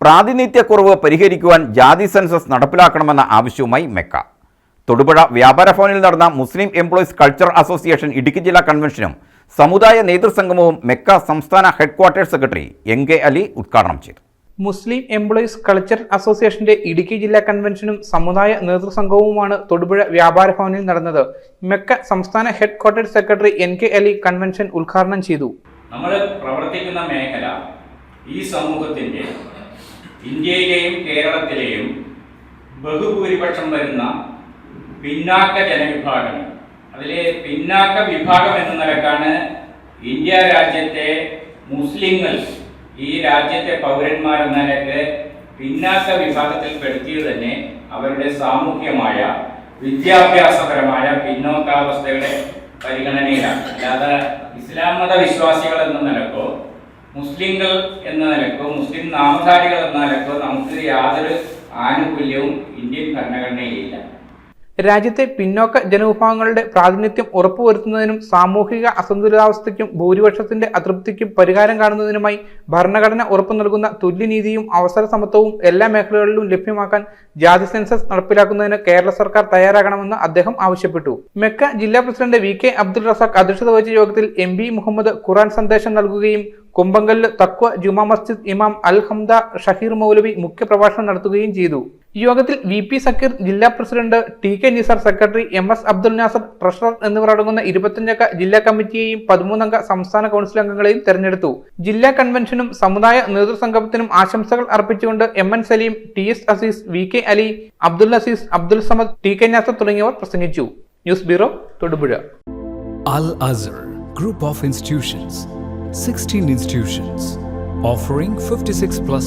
പ്രാതിനിധ്യക്കുറവ് പരിഹരിക്കുവാൻ ജാതി സെൻസസ് നടപ്പിലാക്കണമെന്ന ആവശ്യവുമായി മെക്ക. തൊടുപുഴ വ്യാപാര ഭവനിൽ നടന്ന Muslim employees culture association Idukki ജില്ലാ കൺവെൻഷനും സമുദായ നേതൃസംഗമവും മെക്ക സംസ്ഥാന headquarters secretary M K Ali ഉദ്ഘാടനം ചെയ്തു. മുസ്ലിം എംപ്ലോയീസ് കൾച്ചർ അസോസിയേഷന്റെ ഇടുക്കി ജില്ലാ കൺവെൻഷനും സമുദായ നേതൃസംഘവുമാണ് തൊടുപുഴ വ്യാപാര ഭവനിൽ നടന്നത്. മെക്ക സംസ്ഥാന headquarters secretary N K Ali convention ഉദ്ഘാടനം ചെയ്തു. നമ്മൾ പ്രവർത്തിക്കുന്ന മേഖല ഈ സമൂഹത്തിന്റെ ഇന്ത്യയിലെയും കേരളത്തിലെയും ബഹുഭൂരിപക്ഷം വരുന്ന പിന്നാക്ക ജനവിഭാഗങ്ങൾ. അതിലെ പിന്നാക്ക വിഭാഗം എന്ന നിലക്കാണ് ഇന്ത്യ രാജ്യത്തെ മുസ്ലിങ്ങൾ ഈ രാജ്യത്തെ പൗരന്മാരെന്ന നിലയ്ക്ക് പിന്നാക്ക വിഭാഗത്തിൽ പെടുത്തിയത് തന്നെ അവരുടെ സാമൂഹ്യമായ വിദ്യാഭ്യാസപരമായ പിന്നോക്കാവസ്ഥയുടെ പരിഗണനയിലാണ്. അല്ലാതെ ഇസ്ലാം മത വിശ്വാസികൾ എന്ന നിലക്കോ മുസ്ലിങ്ങൾ എന്ന നിലക്കോ മുസ്ലിം നാമധാരികൾ എന്ന നിലക്കോ നമുക്ക് യാതൊരു ആനുകൂല്യവും ഇന്ത്യൻ ഭരണഘടനയിലില്ല രാജ്യത്തെ പിന്നോക്ക ജനവിഭാഗങ്ങളുടെ പ്രാതിനിധ്യം ഉറപ്പുവരുത്തുന്നതിനും സാമൂഹിക അസന്തുലിതാവസ്ഥയ്ക്കും ഭൂരിപക്ഷത്തിന്റെ അതൃപ്തിക്കും പരിഹാരം കാണുന്നതിനുമായി ഭരണഘടന ഉറപ്പു നൽകുന്ന തുല്യനീതിയും അവസര സമത്വവും എല്ലാ മേഖലകളിലും ലഭ്യമാക്കാൻ ജാതി സെൻസസ് നടപ്പിലാക്കുന്നതിന് കേരള സർക്കാർ തയ്യാറാകണമെന്ന് അദ്ദേഹം ആവശ്യപ്പെട്ടു. മെക്ക ജില്ലാ president V K Abdul Razak അധ്യക്ഷത വഹിച്ച യോഗത്തിൽ എം ബി മുഹമ്മദ് ഖുറാൻ സന്ദേശം നൽകുകയും കുമ്പങ്കല്ല് തക്വ ജുമാ മസ്ജിദ് ഇമാം അൽ ഹംദ ഷഹീർ മൗലവി മുഖ്യപ്രഭാഷണം നടത്തുകയും ചെയ്തു. യോഗത്തിൽ വി പി സക്കീർ ജില്ലാ president T K Nisar secretary M S Abdul Nasar treasurer എന്നിവർ അടങ്ങുന്ന ഇരുപത്തിയഞ്ചക്ക ജില്ലാ കമ്മിറ്റിയെയും പതിമൂന്നംഗ സംസ്ഥാന കൗൺസിൽ അംഗങ്ങളെയും തെരഞ്ഞെടുത്തു. ജില്ലാ കൺവെൻഷനും സമുദായ നേതൃസംഗമത്തിനും ആശംസകൾ അർപ്പിച്ചുകൊണ്ട് M N Saleem T S Aziz V K Ali Abdul Aziz Abdul Samad T K Nasar തുടങ്ങിയവർ പ്രസംഗിച്ചു. News bureau Thodupuzha. Al Azhar group of institutions 16 institutions, offering 56 plus